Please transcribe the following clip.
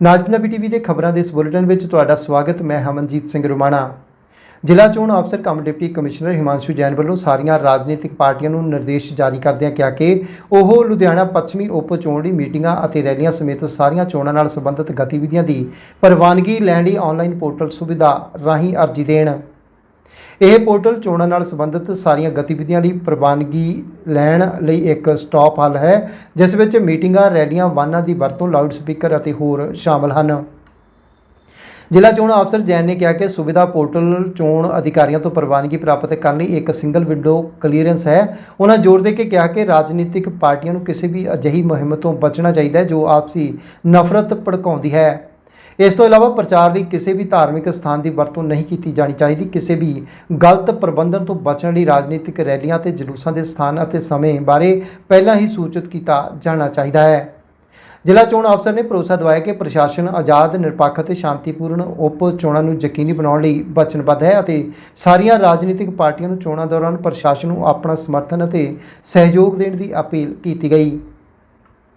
ਨਾਜ Punjabi TV ਦੇ ਖਬਰਾਂ ਦੇ ਇਸ ਬੁਲੇਟਿਨ ਵਿੱਚ ਤੁਹਾਡਾ ਸਵਾਗਤ, ਮੈਂ ਹਮਨਜੀਤ ਸਿੰਘ ਰੁਮਾਣਾ। ਜ਼ਿਲ੍ਹਾ ਚੋਣ ਅਫਸਰ cum deputy commissioner Himanshu Jain ਵੱਲੋਂ ਸਾਰੀਆਂ ਰਾਜਨੀਤਿਕ ਪਾਰਟੀਆਂ ਨੂੰ ਨਿਰਦੇਸ਼ ਜਾਰੀ ਕਰਦਿਆਂ ਕਿਹਾ ਕਿ ਉਹ ਲੁਧਿਆਣਾ ਪੱਛਮੀ ਉਪ ਚੋਣ ਦੀ ਮੀਟਿੰਗਾਂ ਅਤੇ ਰੈਲੀਆਂ ਸਮੇਤ ਸਾਰੀਆਂ ਚੋਣਾਂ ਨਾਲ ਸੰਬੰਧਿਤ ਗਤੀਵਿਧੀਆਂ ਦੀ ਪ੍ਰਵਾਨਗੀ ਲੈਣ ਲਈ ਆਨਲਾਈਨ ਪੋਰਟਲ ਸੁਵਿਧਾ ਰਾਹੀਂ ਅਰਜ਼ੀ ਦੇਣ। ਇਹ ਪੋਰਟਲ ਚੋਣਾਂ ਨਾਲ ਸੰਬੰਧਿਤ ਸਾਰੀਆਂ ਗਤੀਵਿਧੀਆਂ ਲਈ ਪ੍ਰਵਾਨਗੀ ਲੈਣ ਲਈ ਇੱਕ ਸਟਾਪ ਹੱਲ ਹੈ, ਜਿਸ ਵਿੱਚ ਮੀਟਿੰਗਾਂ, ਰੈਲੀਆਂ, ਵਾਹਨਾਂ ਦੀ ਵਰਤੋਂ ਲਾਊਡ ਸਪੀਕਰ ਅਤੇ ਹੋਰ ਸ਼ਾਮਲ ਹਨ। ਜ਼ਿਲ੍ਹਾ ਚੋਣ ਅਫਸਰ ਜੈਨ ਨੇ ਕਿਹਾ ਕਿ ਸੁਵਿਧਾ ਪੋਰਟਲ ਚੋਣ ਅਧਿਕਾਰੀਆਂ ਤੋਂ ਪ੍ਰਵਾਨਗੀ ਪ੍ਰਾਪਤ ਕਰਨ ਲਈ ਇੱਕ ਸਿੰਗਲ ਵਿੰਡੋ ਕਲੀਅਰੈਂਸ ਹੈ। ਉਹਨਾਂ ਜ਼ੋਰ ਦੇ ਕੇ ਕਿਹਾ ਕਿ ਰਾਜਨੀਤਿਕ ਪਾਰਟੀਆਂ ਨੂੰ ਕਿਸੇ ਵੀ ਅਜਿਹੀ ਮੁਹਿੰਮ ਤੋਂ ਬਚਣਾ ਚਾਹੀਦਾ ਹੈ ਜੋ ਆਪਸੀ ਨਫ਼ਰਤ ਭੜਕਾਉਂਦੀ ਹੈ। ਇਸ ਤੋਂ ਇਲਾਵਾ ਪ੍ਰਚਾਰ ਲਈ ਕਿਸੇ ਵੀ ਧਾਰਮਿਕ ਸਥਾਨ ਦੀ ਵਰਤੋਂ ਨਹੀਂ ਕੀਤੀ ਜਾਣੀ ਚਾਹੀਦੀ। ਕਿਸੇ ਵੀ ਗਲਤ ਪ੍ਰਬੰਧਨ ਤੋਂ ਬਚਣ ਲਈ ਰਾਜਨੀਤਿਕ ਰੈਲੀਆਂ ਤੇ ਜਲੂਸਾਂ ਦੇ ਸਥਾਨ ਅਤੇ ਸਮੇਂ ਬਾਰੇ ਪਹਿਲਾਂ ਹੀ ਸੂਚਿਤ ਕੀਤਾ ਜਾਣਾ ਚਾਹੀਦਾ ਹੈ। ਜ਼ਿਲ੍ਹਾ ਚੋਣ ਅਫਸਰ ਨੇ ਭਰੋਸਾ ਦਿਵਾਇਆ ਕਿ ਪ੍ਰਸ਼ਾਸਨ ਆਜ਼ਾਦ, ਨਿਰਪੱਖ ਅਤੇ ਸ਼ਾਂਤੀਪੂਰਨ ਉਪ ਚੋਣਾਂ ਨੂੰ ਯਕੀਨੀ ਬਣਾਉਣ ਲਈ ਵਚਨਬੱਧ ਹੈ ਅਤੇ ਸਾਰੀਆਂ ਰਾਜਨੀਤਿਕ ਪਾਰਟੀਆਂ ਨੂੰ ਚੋਣਾਂ ਦੌਰਾਨ ਪ੍ਰਸ਼ਾਸਨ ਨੂੰ ਆਪਣਾ ਸਮਰਥਨ ਅਤੇ ਸਹਿਯੋਗ ਦੇਣ ਦੀ ਅਪੀਲ ਕੀਤੀ ਗਈ।